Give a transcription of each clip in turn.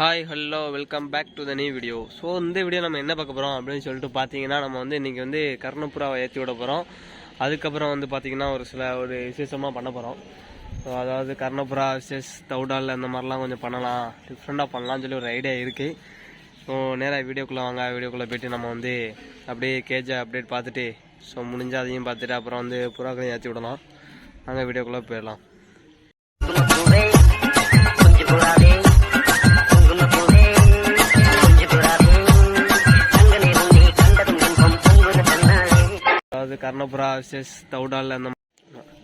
Hi hello welcome back to the new video so இந்த video நம்ம என்ன பார்க்க போகிறோம் அப்படின்னு சொல்லிட்டு பார்த்தீங்கன்னா நம்ம வந்து இன்றைக்கி வந்து கர்ணப்புறாவை ஏற்றி விட போகிறோம் அதுக்கப்புறம் வந்து பார்த்திங்கன்னா ஒரு சில ஒரு விசேஷமாக பண்ண போகிறோம் ஸோ அதாவது கர்ணப்புறா விசேஷ் தவுடால் அந்த மாதிரிலாம் கொஞ்சம் பண்ணலாம். டிஃப்ரெண்ட்டாக பண்ணலாம்னு சொல்லி ஒரு ஐடியா இருக்குது ஸோ நேராக வீடியோக்குள்ளே வாங்க. வீடியோக்குள்ளே போயிட்டு நம்ம வந்து அப்படியே கேஜை அப்டேட் பார்த்துட்டு ஸோ முடிஞ்சால் அதையும் பார்த்துட்டு அப்புறம் வந்து புறாக்களையும் ஏற்றி விடலாம். நாங்கள் வீடியோக்குள்ளே போயிடலாம். அதாவது கர்ணபுரா விசேஷ் தவுடால் அந்த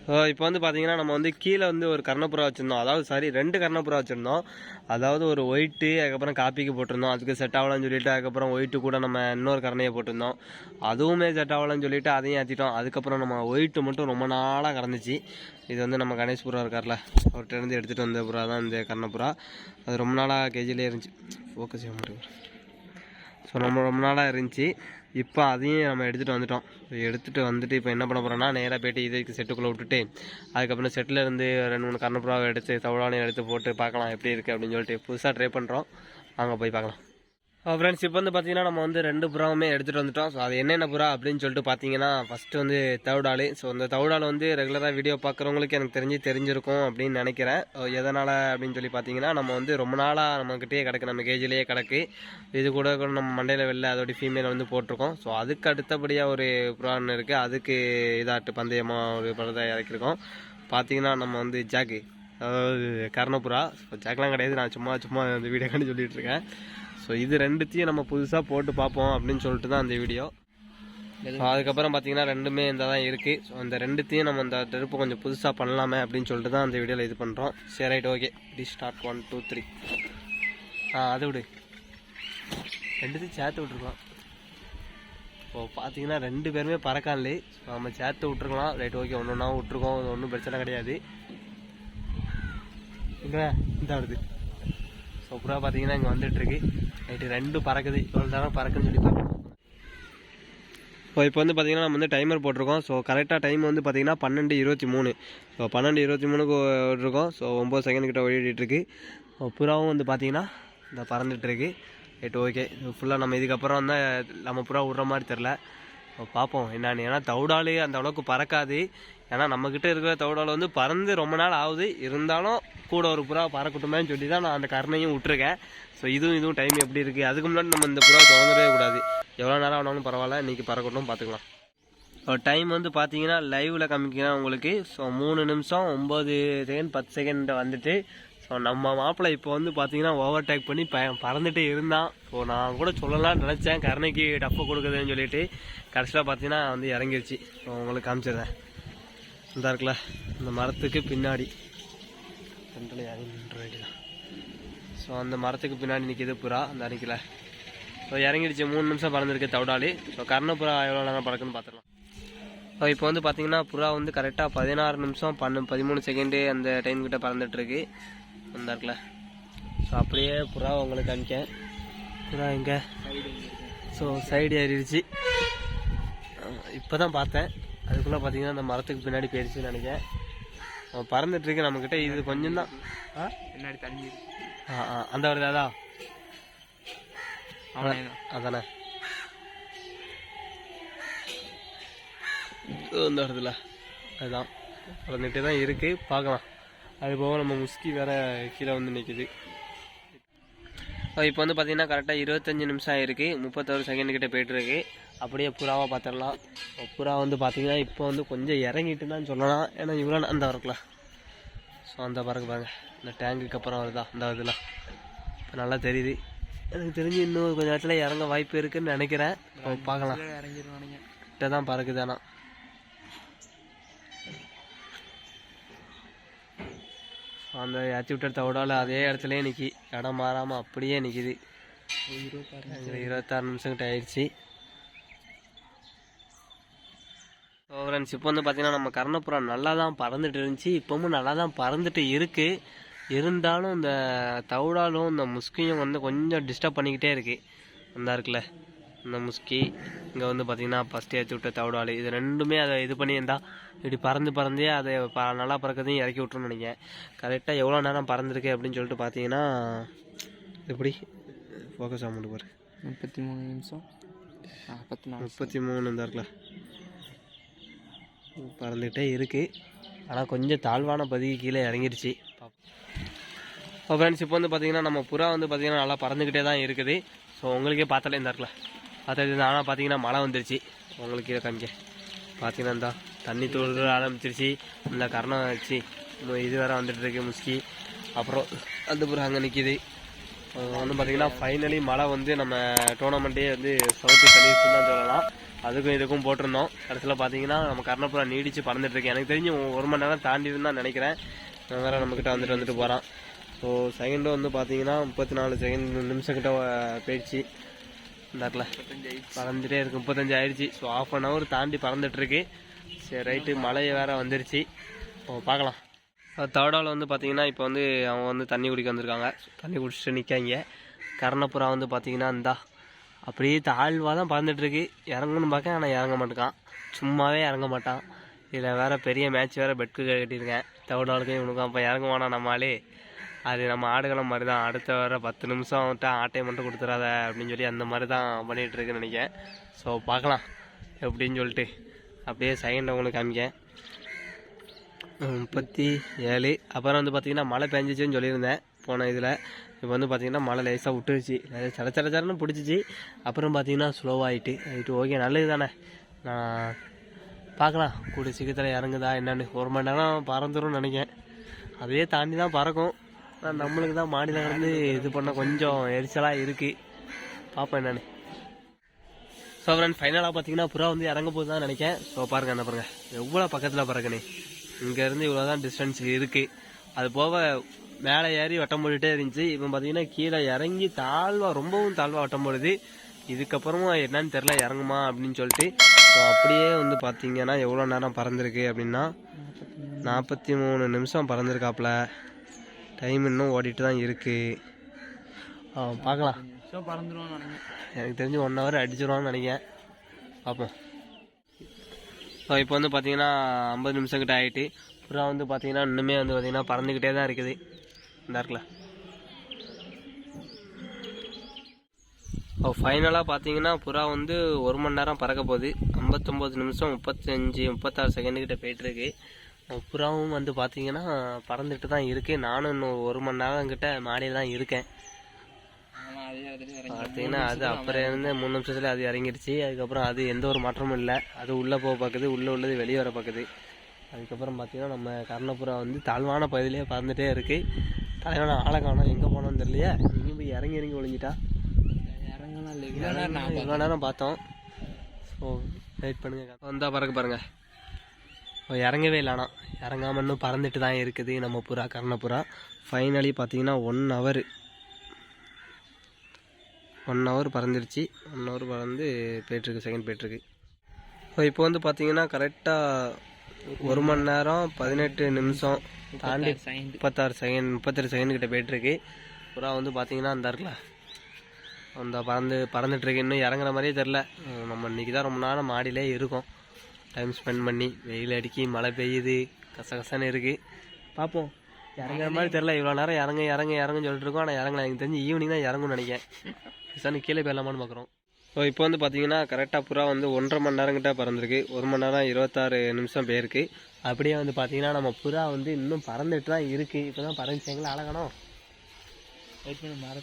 ஸோ இப்போ வந்து பார்த்தீங்கன்னா நம்ம வந்து கீழே வந்து ஒரு கர்ணப்புறா வச்சுருந்தோம். அதாவது சாரி ரெண்டு கர்ணப்புறா வச்சுருந்தோம். அதாவது ஒரு ஒயிட்டு அதுக்கப்புறம் காப்பிக்கு போட்டிருந்தோம். அதுக்கு செட் ஆகலாம்னு சொல்லிட்டு அதுக்கப்புறம் ஒயிட்டு கூட நம்ம இன்னொரு கரணையை போட்டிருந்தோம். அதுவுமே செட் ஆகலாம்னு சொல்லிட்டு அதையும் ஏற்றிட்டோம் அதுக்கப்புறம் நம்ம ஒயிட்டு மட்டும் ரொம்ப நாளாக கறந்துச்சு இது வந்து நம்ம கணேஷ்புரா இருக்கார்ல அவர்கிட்ட இருந்து எடுத்துகிட்டு வந்த புறா தான் இந்த கர்ணப்புறா அது ரொம்ப நாளாக கேஜிலே இருந்துச்சு. ஃபோக்கஸ் செய்ய முடியும் ஸோ நம்ம ரொம்ப நாளாக இருந்துச்சு. இப்போ அதையும் நம்ம எடுத்துகிட்டு வந்துட்டோம். எடுத்துகிட்டு வந்துட்டு இப்போ என்ன பண்ண போகிறோம்னா நேராக போய்ட்டு இதுக்கு செட்டுக்குள்ளே விட்டுட்டு அதுக்கப்புறம் செட்டில் இருந்து ரெண்டு மூணு கர்ணப்புறாவை எடுத்து தவளானையும் எடுத்து போட்டு பார்க்கலாம் எப்படி இருக்குது அப்படின்னு சொல்லிட்டு புதுசாக ட்ரை பண்ணுறோம் அங்கே போய் பார்க்கலாம். ஃப்ரெண்ட்ஸ் இப்போ வந்து பார்த்தீங்கன்னா நம்ம வந்து ரெண்டு புறாவுமே எடுத்துகிட்டு வந்துட்டோம். ஸோ அது என்னென்ன புறா அப்படின்னு சொல்லிட்டு பார்த்தீங்கன்னா ஃபஸ்ட்டு வந்து தவிடாலு. ஸோ அந்த தவிடால் வந்து ரெகுலராக வீடியோ பார்க்குறவங்களுக்கு எனக்கு தெரிஞ்சு தெரிஞ்சிருக்கும் அப்படின்னு நினைக்கிறேன். எதனால் அப்படின்னு சொல்லி பார்த்தீங்கன்னா நம்ம வந்து ரொம்ப நாளாக நம்மக்கிட்டே கிடக்கு. நம்ம கேஜிலேயே கிடக்கு. இது கூட கூட நம்ம மண்டையில் வெளில அதோட ஃபீமேல் வந்து போட்டிருக்கோம். ஸோ அதுக்கு அடுத்தபடியாக ஒரு புறான்னு இருக்குது அதுக்கு இதாட்டு பந்தயமாக ஒரு படத்தை இறக்கிருக்கோம் பார்த்தீங்கன்னா நம்ம வந்து ஜாக்கு. அதாவது கர்ணபுரா ஸோ ஜாக்கெலாம் கிடையாது. நான் சும்மா சும்மா அந்த வீடியோ கண்டு சொல்லிகிட்ருக்கேன் ஸோ இது ரெண்டுத்தையும் நம்ம புதுசாக போட்டு பார்ப்போம் அப்படின்னு சொல்லிட்டு தான் அந்த வீடியோ ஸோ அதுக்கப்புறம் பார்த்தீங்கன்னா ரெண்டுமே இந்த தான் இருக்குது ஸோ அந்த ரெண்டுத்தையும் நம்ம இந்த ட்ரிப்பு கொஞ்சம் புதுசாக பண்ணலாமே அப்படின்னு சொல்லிட்டு தான் அந்த வீடியோவில் இது பண்ணுறோம் சரி ரைட் ஓகே டி ஸ்டார்ட் ஒன் டூ த்ரீ ஆ அது விடு. ரெண்டுத்தையும் சேர்த்து விட்ருக்கலாம் இப்போ பார்த்தீங்கன்னா ரெண்டு பேருமே பறக்கான்லே ஸோ நம்ம சேர்த்து விட்ருக்கலாம் ரைட் ஓகே ஒன்று ஒன்றா விட்ருக்கோம் அது ஒன்றும் பிரச்சனை கிடையாது. இங்கே இந்த வருது சூப்பராக பார்த்தீங்கன்னா இங்கே வந்துட்டுருக்கு. நைட்டு ரெண்டு பறக்குது. இவ்வளோ நேரம் பறக்குன்னு சொல்லி பார்க்கணும் ஸோ இப்போ வந்து பார்த்தீங்கன்னா நம்ம வந்து டைமர் போட்டிருக்கோம். ஸோ கரெக்டாக டைம் வந்து பார்த்திங்கன்னா பன்னெண்டு இருபத்தி மூணு. ஸோ பன்னெண்டு இருபத்தி மூணுக்கு இருக்கோம் ஸோ ஒம்பது செகண்ட் கிட்ட ஓடிட்டுருக்கு. புறாவும் வந்து பார்த்திங்கன்னா இந்த பறந்துட்டுருக்கு. ரைட் ஓகே ஃபுல்லாக நம்ம இதுக்கப்புறம் வந்து நம்ம புறா விட்ற மாதிரி தெரில பார்ப்போம். என்னன்னு. ஏன்னா தவுடாலு அந்த அளவுக்கு பறக்காது. ஏன்னா நம்மக்கிட்ட இருக்கிற தவிடால் வந்து பறந்து ரொம்ப நாள் ஆகுது. இருந்தாலும் கூட ஒரு புறா பறக்கட்டுமேன்னு சொல்லி தான் நான் அந்த கருணையும் விட்டுருக்கேன். ஸோ இதுவும் இதுவும் டைம் எப்படி இருக்குது அதுக்கு முன்னாடி நம்ம இந்த புறா திறந்துடவே கூடாது. எவ்வளோ நேரம் ஆனாலும் பரவாயில்ல இன்றைக்கி பறக்கட்டும் பார்த்துக்கலாம் டைம் வந்து பார்த்தீங்கன்னா லைவில் காமிக்கிறேன் உங்களுக்கு. ஸோ மூணு நிமிஷம் ஒம்பது செகண்ட் பத்து செகண்ட் வந்துட்டு ஸோ நம்ம மாப்பிள்ளை இப்போ வந்து பார்த்தீங்கன்னா ஓவர் டேக் பண்ணி ப பறந்துட்டு இருந்தான். ஸோ நான் கூட சொல்லலாம்னு நினச்சேன். கருணைக்கு டப்பு கொடுக்குதுன்னு சொல்லிட்டு கடைசியில் பார்த்தீங்கன்னா வந்து இறங்கிருச்சு. ஸோ உங்களுக்கு காமிச்சிடுறேன். இந்த இருக்குல்ல. இந்த மரத்துக்கு பின்னாடி. ரெண்டுல இறங்கி நின்ற வேண்டியதான் ஸோ அந்த மரத்துக்கு பின்னாடி நிற்கிது புறா. அந்த அன்னைக்கில் ஸோ இறங்கிடுச்சு. மூணு நிமிஷம் பறந்துருக்கு தவிடாலி ஸோ கர்ணப்புறா எவ்வளோ நேரம் பறக்குன்னு பார்த்துக்கலாம் ஸோ இப்போ வந்து பார்த்தீங்கன்னா புறா வந்து கரெக்டாக பதினாறு நிமிஷம் பன்னு பதிமூணு செகண்டு அந்த டைம் கிட்ட பறந்துட்டுருக்கு அந்த இருக்குல்ல. ஸோ அப்படியே புறா உங்களுக்கு காமிக்கேன். புறா எங்கே? ஸோ சைடு ஏறிடுச்சு. இப்போ தான் பார்த்தேன். அதுக்குள்ளே பார்த்தீங்கன்னா அந்த மரத்துக்கு பின்னாடி போயிடுச்சுன்னு நினைக்கிறேன். அவன் பறந்துட்டு இருக்கு நம்மக்கிட்ட இது கொஞ்சம் தான் பின்னாடி தண்ணி. ஆ ஆ. அந்த வருது அவனே அதானே? இந்த வருதுல அதுதான். வளர்ந்துட்டே தான் இருக்கு. பார்க்கலாம். அது போக நம்ம முஸ்கி வேற கீழே வந்து நிற்குது இப்போ வந்து பார்த்தீங்கன்னா கரெக்டாக இருபத்தஞ்சி நிமிஷம் ஆயிருக்கு. முப்பத்தொரு செகண்ட் கிட்ட போயிட்டு இருக்கு அப்படியே புறாவை பார்த்துடலாம். புறா வந்து பார்த்தீங்கன்னா இப்போ வந்து கொஞ்சம் இறங்கிட்டு தான் சொல்லலாம். ஏன்னா இவ்வளோ அந்த வரக்கலாம் ஸோ அந்த பறக்கு பாருங்க. இந்த டேங்குக்கு அப்புறம் வருதா? அந்த இதுலாம். இப்போ நல்லா தெரியுது. எனக்கு தெரிஞ்சு இன்னும் கொஞ்ச நேரத்தில் இறங்க வாய்ப்பு இருக்குன்னு நினைக்கிறேன். பார்க்கலாம். கிட்ட தான் பறக்குது ஆனால் அந்த ஏற்றி விட்ட தவிடால அதே இடத்துலயே நிற்கி இடம் மாறாமல் அப்படியே நிற்கிது இருபத்தாறு நிமிஷம் கிட்ட ஆயிடுச்சு. ஸோ ஃப்ரெண்ட்ஸ் இப்போ வந்து பார்த்தீங்கன்னா நம்ம கர்ணப்புறம் நல்லா தான் பறந்துட்டு இருந்துச்சு. இப்போவும் நல்லா தான் பறந்துட்டு இருக்குது இருந்தாலும் இந்த தவிடாலும் இந்த முஸ்கியும் வந்து கொஞ்சம் டிஸ்டர்ப் பண்ணிக்கிட்டே இருக்குது அந்த இருக்குல்ல இந்த முஸ்கி இங்கே வந்து பார்த்தீங்கன்னா ஃபஸ்ட்டு ஏற்றி விட்ட தவிடாலு இது ரெண்டுமே அதை இது பண்ணியிருந்தா இப்படி பறந்து பறந்தே அதை ப நல்லா பறக்கிறதையும் இறக்கி விட்டுருன்னு நினைக்கிறேன். கரெக்டாக எவ்வளோ நேரம் பறந்துருக்கு அப்படின்னு சொல்லிட்டு பார்த்தீங்கன்னா எப்படி? ஃபோக்கஸ் ஆக பாரு. முப்பத்தி மூணு நிமிஷம். நாற்பத்தி நாலு முப்பத்தி மூணு இந்த இருக்குல்ல பறந்துகிட்டே இருக்குது ஆனால் கொஞ்சம் தாழ்வான பதிக்கு கீழே இறங்கிருச்சு. இப்போ ஃப்ரெண்ட்ஸ் இப்போ வந்து பார்த்தீங்கன்னா நம்ம புறா வந்து பார்த்தீங்கன்னா நல்லா பறந்துக்கிட்டே தான் இருக்குது. ஸோ உங்களுக்கே பார்த்தாலே இந்த இருக்குல்ல அடுத்தது ஆனால் பார்த்தீங்கன்னா மழை வந்துருச்சு. உங்களுக்கு கீழே காமிக்க பார்த்தீங்கன்னா இந்த தண்ணி தூள் ஆரம்பிச்சிருச்சு. இந்த கரணம் வச்சு இது வேறு வந்துட்டு இருக்கு முஸ்கி. அப்புறம் அந்த புறா அங்கே நிற்கிது வந்து பார்த்தீங்கன்னா ஃபைனலி மழை வந்து நம்ம டோர்னமெண்ட்டே வந்து சவுத்து தள்ளிடுச்சுன்னு தான் சொல்லலாம். அதுக்கும் இதுக்கும் போட்டிருந்தோம். கடைசியில் பார்த்தீங்கன்னா நம்ம கர்ணப்புறா நீடிச்சு பறந்துட்டுருக்கு எனக்கு தெரிஞ்சு ஒரு மணி நேரம் தாண்டிதுன்னு தான் நினைக்கிறேன். இவன் வேறு நம்மக்கிட்ட வந்துட்டு வந்துட்டு போகிறான் ஸோ செகண்டும் வந்து பார்த்தீங்கன்னா முப்பத்தி நாலு செகண்ட் நிமிஷம் கிட்ட போயிடுச்சு. இந்தாக்கல. பறந்துட்டே இருக்கு. முப்பத்தஞ்சு ஆயிடுச்சு ஸோ ஆஃப் அன் ஹவர் தாண்டி பறந்துட்டுருக்கு. சரி ரைட்டு மழை வேறு வந்துருச்சு. இப்போ பார்க்கலாம் தேர்டாவில் வந்து பார்த்தீங்கன்னா இப்போ வந்து அவங்க வந்து தண்ணி குடிக்க வந்திருக்காங்க. தண்ணி குடிச்சிட்டு நிற்காங்க கர்ணப்புறா வந்து பார்த்தீங்கன்னா இந்தா. அப்படியே தாழ்வாக தான் பறந்துட்டுருக்கு. இறங்கணும்னு பார்க்க ஆனால் இறங்க மாட்டேக்கான். சும்மாவே இறங்க மாட்டான். இதில் வேற பெரிய மேட்ச் வேறு பெட்கு கட்டியிருக்கேன். தவடாளுக்கும் இவனுக்கும் அப்போ இறங்க நம்மளே அது நம்ம ஆடுகளம் மாதிரி தான் அடுத்த வர பத்து நிமிஷம் அவன்கிட்ட ஆட்டையை மட்டும் கொடுத்துறாத அப்படின்னு சொல்லி அந்த மாதிரி தான் பண்ணிகிட்டு இருக்குன்னு நினைக்கிறேன். ஸோ பார்க்கலாம். எப்படின்னு சொல்லிட்டு. அப்படியே செகண்ட் உங்களுக்கு காமிக்கேன் முப்பத்தி ஏழு. அப்புறம் வந்து பார்த்திங்கன்னா மழை பெஞ்சிச்சுன்னு சொல்லியிருந்தேன் போன இதில். இப்போ வந்து பார்த்திங்கன்னா மழை லேசாக விட்டுருச்சு. சட சட சடன்னு பிடிச்சிச்சு. அப்புறம் பார்த்தீங்கன்னா ஸ்லோவாகிட்டு ரைட்டு ஓகே நல்லது தானே. நான் பார்க்கலாம். கூடிய சீக்கிரத்தில் இறங்குதா என்னென்னு. ஒரு மணி நேரம் பறந்துரும்னு நினைக்கிறேன். அதையே தாண்டி தான் பறக்கும். ஆனால் நம்மளுக்கு தான் மாடியில் இருந்து இது பண்ண கொஞ்சம் எரிச்சலாக இருக்குது பார்ப்போம் என்னன்னு. ஸோ ஃப்ரெண்ட் ஃபைனலாக பார்த்தீங்கன்னா புறா வந்து இறங்க போது தான் நினைக்கேன் ஸோ பாருங்க என்ன பாருங்க. எவ்வளோ பக்கத்தில் பறக்கணே இங்கேருந்து இவ்வளோ தான் டிஸ்டன்ஸ் இருக்குது அது போக மேலே ஏறி வட்டம் போட்டுட்டே இருந்துச்சு. இப்போ பார்த்தீங்கன்னா கீழே இறங்கி தாழ்வாக ரொம்பவும் தாழ்வாக வட்டம் போடுது. இதுக்கப்புறமா என்னன்னு தெரில இறங்குமா அப்படின்னு சொல்லிட்டு. ஸோ அப்படியே வந்து பார்த்தீங்கன்னா எவ்வளோ நேரம் பறந்துருக்கு அப்படின்னா நாற்பத்தி மூணு நிமிஷம் பறந்துருக்காப்புல. டைம் இன்னும் ஓடிட்டு தான் இருக்குது பார்க்கலாம். எனக்கு தெரிஞ்சு ஒன் ஹவர் அடிச்சிருவான்னு நினைக்கிறேன். பார்ப்போம். ஸோ இப்போ வந்து பார்த்தீங்கன்னா ஐம்பது நிமிஷம் கிட்ட ஆகிட்டு புறா வந்து பார்த்தீங்கன்னா இன்னுமே வந்து பார்த்தீங்கன்னா பறந்துக்கிட்டே தான் இருக்குது. இந்த இருக்குல்ல ஃபைனலாக பார்த்தீங்கன்னா புறா வந்து ஒரு மணி நேரம் பறக்க போகுது. ஐம்பத்தொம்போது நிமிஷம் முப்பத்தஞ்சு முப்பத்தாறு செகண்ட் கிட்ட போயிட்டுருக்கு புறாவும் வந்து பார்த்தீங்கன்னா பறந்துட்டு தான் இருக்குது நானும் இன்னும் ஒரு மணி நேரம் கிட்ட மாடியில் தான் இருக்கேன். பார்த்தீங்கன்னா அது அப்புறம் இருந்து மூணு நிமிஷத்துல அது இறங்கிடுச்சு. அதுக்கப்புறம் அது எந்த ஒரு மாற்றமும் இல்லை. அது உள்ளே போக பார்க்குது உள்ளே உள்ளது வெளியே வர பார்க்குது அதுக்கப்புறம் பார்த்தீங்கன்னா நம்ம கர்ணபுரா வந்து தாழ்வான பகுதியிலே பறந்துட்டே இருக்கு. தலைவன ஆளை காணோம். எங்கே போனோம்னு தெரியலையே. இங்கே போய் இறங்கி இறங்கி ஒழிஞ்சிட்டா இறங்கலாம் இல்லை. இவ்வளோ நேரம் பார்த்தோம். ஸோ வெயிட் பண்ணுங்க. வந்தா பறக்க பாருங்க. ஓ, இறங்கவே இல்லை. ஆனால் இறங்காம இன்னும் பறந்துட்டு தான் இருக்குது நம்ம புறா கர்ணபுரா ஃபைனலி பார்த்தீங்கன்னா ஒன் ஹவர் ஒன் ஹவர் பறந்துருச்சு. ஒன் ஹவர் பறந்து போயிட்டுருக்கு செகண்ட் போயிட்டுருக்கு. இப்போ வந்து பார்த்தீங்கன்னா கரெக்டாக ஒரு மணி நேரம் பதினெட்டு நிமிஷம் தாண்டி முப்பத்தாறு செகண்ட் முப்பத்தெட்டு செகண்ட் கிட்ட போயிட்டுருக்கு. புறா வந்து பார்த்தீங்கன்னா அந்த இருக்குல்ல அந்த பறந்து பறந்துட்டு இருக்கு இன்னும் இறங்குற மாதிரியே தெரில நம்ம இன்னைக்கு தான் ரொம்ப நேரம் மாடியிலே இருக்கோம். டைம் ஸ்பெண்ட் பண்ணி வெயில் அடிக்கி மழை பெய்யுது கசகசன்னு இருக்குது பார்ப்போம் இறங்குற மாதிரி தெரில இவ்வளோ நேரம் இறங்க இறங்க இறங்குன்னு சொல்லிட்டு இருக்கோம். ஆனால் இறங்கல. எனக்கு தெரிஞ்சு ஈவினிங் தான் இறங்கும்னு நினைக்கிறேன். சார் கீழே போயிடலாமான்னு பார்க்குறோம். ஸோ இப்போ வந்து பார்த்தீங்கன்னா கரெக்டாக புறா வந்து ஒன்றரை மணி நேரம் கிட்ட பறந்துருக்கு. ஒரு மணி நேரம் இருபத்தாறு நிமிஷம் போயிருக்கு. அப்படியே வந்து பார்த்தீங்கன்னா நம்ம புறா வந்து இன்னும் பறந்துட்டு தான் இருக்குது இப்போ தான் பறந்துச்சிங்களா அழகணும்.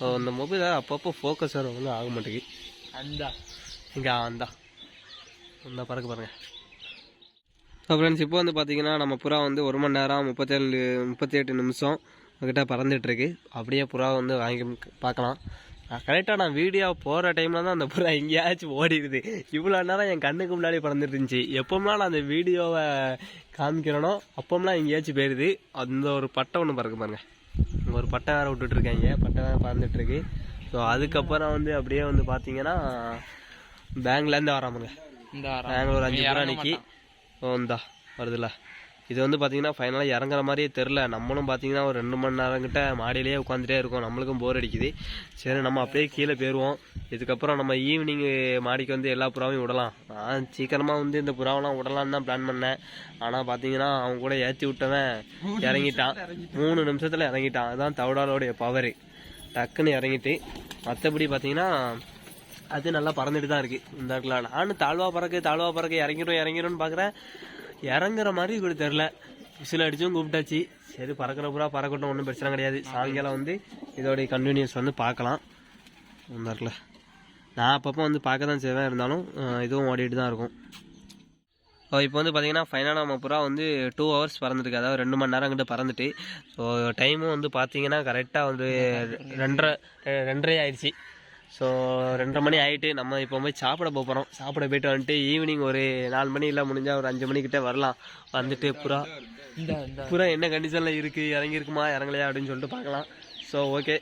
ஸோ இந்த மொபைல் அப்பப்போ ஃபோக்கஸ் வந்து ஆக மாட்டேங்குது. அந்த. இங்கே அந்தா. இந்த பறக்க பாருங்க. ஸோ ஃப்ரெண்ட்ஸ் இப்போ வந்து பார்த்தீங்கன்னா நம்ம புறா வந்து ஒரு மணி நேரம் முப்பத்தேழு முப்பத்தி எட்டு நிமிஷம் கிட்ட பறந்துட்டுருக்கு. அப்படியே புறா வந்து வாங்கி பார்க்கலாம் கரெக்டாக நான் வீடியோ போகிற டைமில் தான் அந்த புறா எங்கேயாச்சும் ஓடிடுது இவ்வளோ நேரம் என் கண்ணுக்கு முன்னாடி பறந்துட்டு இருந்துச்சு எப்போம்லாம் நான் அந்த வீடியோவை காமிக்கிறேனோ அப்போம்லாம் எங்கேயாச்சும் போயிடுது அந்த ஒரு பட்டை ஒன்று பறக்க பாருங்க. இங்க ஒரு பட்டை வேறு விட்டுட்ருக்காங்க பட்டை வேறு பறந்துட்டுருக்கு. ஸோ அதுக்கப்புறம் வந்து அப்படியே வந்து பார்த்தீங்கன்னா பேங்க்லேருந்து வராமுங்க இந்த பெங்களூர் அஞ்சு புறா நிக்கி. ஓ இந்தா வருதுல்ல இது வந்து பார்த்திங்கன்னா ஃபைனலாக இறங்குற மாதிரியே தெரில நம்மளும் பார்த்தீங்கன்னா ஒரு ரெண்டு மணி நேரம் கிட்ட மாடியிலேயே உட்காந்துட்டே இருக்கோம். நம்மளுக்கும் போர் அடிக்குது. சரி நம்ம அப்படியே கீழே போயிடுவோம் இதுக்கப்புறம் நம்ம ஈவினிங் மாடிக்கு வந்து எல்லா புறாவையும் விடலாம். நான் சீக்கிரமாக வந்து இந்த புறாவெல்லாம் விடலான்னு தான் பிளான் பண்ணேன். ஆனால் பார்த்தீங்கன்னா அவன் கூட ஏற்றி விட்டவன் இறங்கிட்டான். மூணு நிமிஷத்தில் இறங்கிட்டான். அதுதான் தவிடாலோடைய பவர் டக்குன்னு இறங்கிட்டு மற்றபடி பார்த்தீங்கன்னா அது நல்லா பறந்துட்டு தான் இருக்குது இந்த இடத்துல நானும் தாழ்வா பறக்க தாழ்வா பறக்க இறங்கிடும் இறங்கிடும்னு பார்க்குறேன் இறங்குற மாதிரி கூட தெரில விசில் அடிச்சும் கூப்பிட்டாச்சு. சரி பறக்கிற பூரா பறக்கட்டும் ஒன்றும் பிரச்சனை கிடையாது. சாயங்காலம் வந்து இதோடைய கன்வீனியன்ஸ் வந்து பார்க்கலாம். இந்த இடத்துல நான் அப்பப்போ வந்து பார்க்க தான் செய்வேன் இருந்தாலும் இதுவும் ஓடிட்டு தான் இருக்கும் இப்போ வந்து பார்த்தீங்கன்னா ஃபைனலாக நம்ம புறா வந்து டூ ஹவர்ஸ் பறந்துருக்கு. அதாவது ரெண்டு மணி நேரம் கிட்ட பறந்துட்டு. ஸோ டைமும் வந்து பார்த்தீங்கன்னா கரெக்டாக வந்து ரெண்டரை ரெண்டரை ஆயிடுச்சு. ஸோ ரெண்டரை மணி ஆகிட்டு நம்ம இப்போ போய் சாப்பிட போகிறோம் சாப்பிட போயிட்டு வந்துட்டு ஈவினிங் ஒரு நாலு மணி இல்லை முடிஞ்சால் ஒரு அஞ்சு மணிக்கிட்ட வரலாம். வந்துட்டு புறா புறா என்ன கண்டிஷனில் இருக்குது இறங்கியிருக்குமா இறங்கலையா அப்படின்னு சொல்லிட்டு பார்க்கலாம். ஸோ ஓகே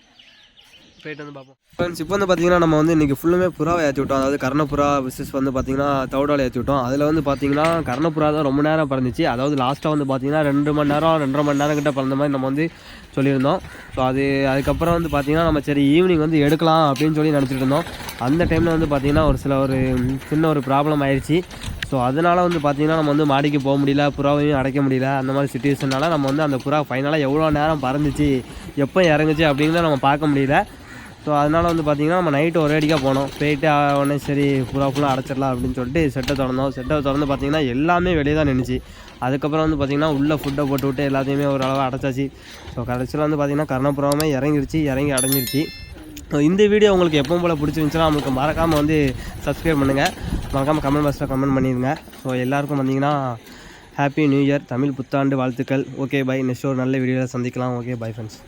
போயிட்டு வந்து பார்ப்போம். ஃப்ரெண்ட்ஸ் இப்போ வந்து பார்த்தீங்கன்னா நம்ம வந்து இன்றைக்கி ஃபுல்லுமே புறாவை ஏற்றி விட்டோம். அதாவது கர்ணப்புறா விசஸ் வந்து பார்த்தீங்கன்னா தவிடாவில் ஏற்றி விட்டோம். அதில் வந்து பார்த்தீங்கன்னா கர்ணப்புறா தான் ரொம்ப நேரம் பறந்துச்சு. அதாவது லாஸ்ட்டாக வந்து பார்த்தீங்கன்னா ரெண்டு மணி நேரம் ரெண்டரை மணி நேரம் கிட்ட பறந்த மாதிரி நம்ம வந்து சொல்லியிருந்தோம். ஸோ அது அதுக்கப்புறம் வந்து பார்த்தீங்கன்னா நம்ம சரி ஈவினிங் வந்து எடுக்கலாம் அப்படின்னு சொல்லி நினச்சிட்டு இருந்தோம். அந்த டைமில் வந்து பார்த்தீங்கன்னா ஒரு சில ஒரு சின்ன ஒரு ப்ராப்ளம் ஆயிடுச்சு ஸோ அதனால் வந்து பார்த்திங்கன்னா நம்ம வந்து மாடிக்கு போக முடியல புறாவையும் அடைக்க முடியல. அந்த மாதிரி சுச்சுவேஷனால் நம்ம வந்து அந்த புறா ஃபைனலாக எவ்வளோ நேரம் பறந்துச்சு எப்போ இறங்குச்சு அப்படிங்கிறத நம்ம பார்க்க முடியல. ஸோ அதனால் வந்து பார்த்தீங்கன்னா நம்ம நைட்டு ஒரே அடிக்காக போனோம். போயிட்டு உடனே சரி புறா ஃபுல்லாக அடைச்சிடலாம் அப்படின்னு சொல்லிட்டு செட்டை திறந்தோம். செட்டை திறந்து பார்த்திங்கன்னா எல்லாமே வெளியே தான் நின்றுச்சு அதுக்கப்புறம் வந்து பார்த்திங்கன்னா உள்ளே ஃபுட்டை போட்டு விட்டு எல்லாத்தையுமே ஒரு அடைச்சாச்சு. ஸோ கடைசியில் வந்து பார்த்தீங்கன்னா கர்ணப்புறமே இறங்கிருச்சு இறங்கி அடைஞ்சிருச்சு. ஸோ இந்த வீடியோ உங்களுக்கு எப்பவும் போல் பிடிச்சிருந்துச்சுன்னா நம்மளுக்கு மறக்காமல் வந்து சப்ஸ்கிரைப் பண்ணுங்கள் மறக்காமல் கமெண்ட் பாக்ஸில் கமெண்ட் பண்ணிடுங்க. ஸோ எல்லாருக்கும் வந்தீங்கன்னா ஹாப்பி நியூ இயர் தமிழ் புத்தாண்டு வாழ்த்துக்கள். ஓகே பை நெக்ஸ்ட் ஒரு நல்ல வீடியோவில் சந்திக்கலாம். Okay bye friends